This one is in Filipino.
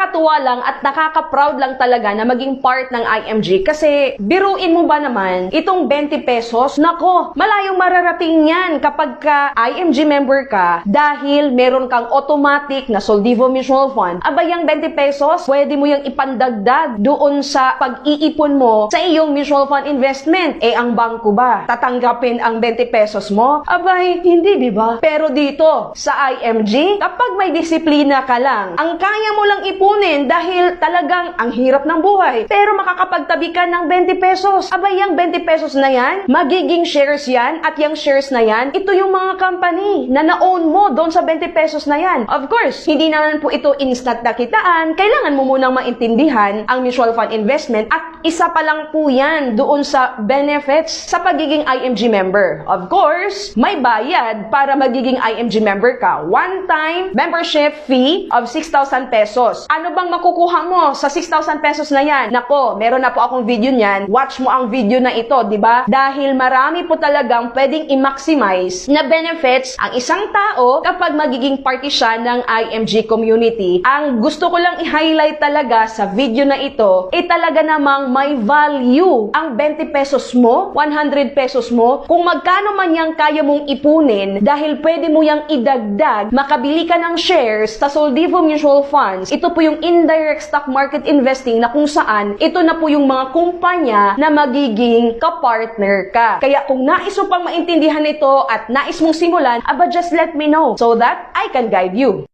nakakatuwa lang at nakaka-proud lang talaga na maging part ng IMG kasi biruin mo ba naman itong 20 pesos? Nako, malayong mararating yan kapag ka IMG member ka dahil meron kang automatic na Soldivo Mutual Fund. Aba, yung 20 pesos, pwede mo yung ipandagdag doon sa pag-iipon mo sa iyong mutual fund investment. Eh, ang bangko ba? Tatanggapin ang 20 pesos mo? Abay, hindi, di ba? Pero dito, sa IMG, kapag may disiplina ka lang, ang kaya mo lang ipunin dahil talagang ang hirap ng buhay, pero makakapagtabi ka ng 20 pesos. Abay, yung 20 pesos na yan, magiging shares yan, at yung shares na yan, ito yung mga company na na-own mo doon sa 20 pesos na yan. Of course, hindi naman po ito instant na kitaan. Kailangan mo munang maintindihan ang mutual fund investment at isa pa lang po yan doon sa benefits sa pagiging IMG member. Of course, may bayad para magiging IMG member ka. One-time membership fee of 6,000 pesos. Ano bang makukuha mo sa 6,000 pesos na yan? Nako, meron na po akong video niyan. Watch mo ang video na ito, di ba? Dahil marami po talagang pwedeng i-maximize na benefits ang isang tao kapag magiging party siya ng IMG community. Ang gusto ko lang i-highlight talaga sa video na ito, eh talaga namang may value ang 20 pesos mo, 100 pesos mo, kung magkano man yang kaya mong ipunin dahil pwede mo yang idagdag, makabili ka ng shares sa Soldivo Mutual Funds. Ito po yung indirect stock market investing na kung saan ito na po yung mga kumpanya na magiging kapartner ka. Kaya kung nais mo pang maintindihan ito at nais mong simulan, aba just let me know so that I can guide you.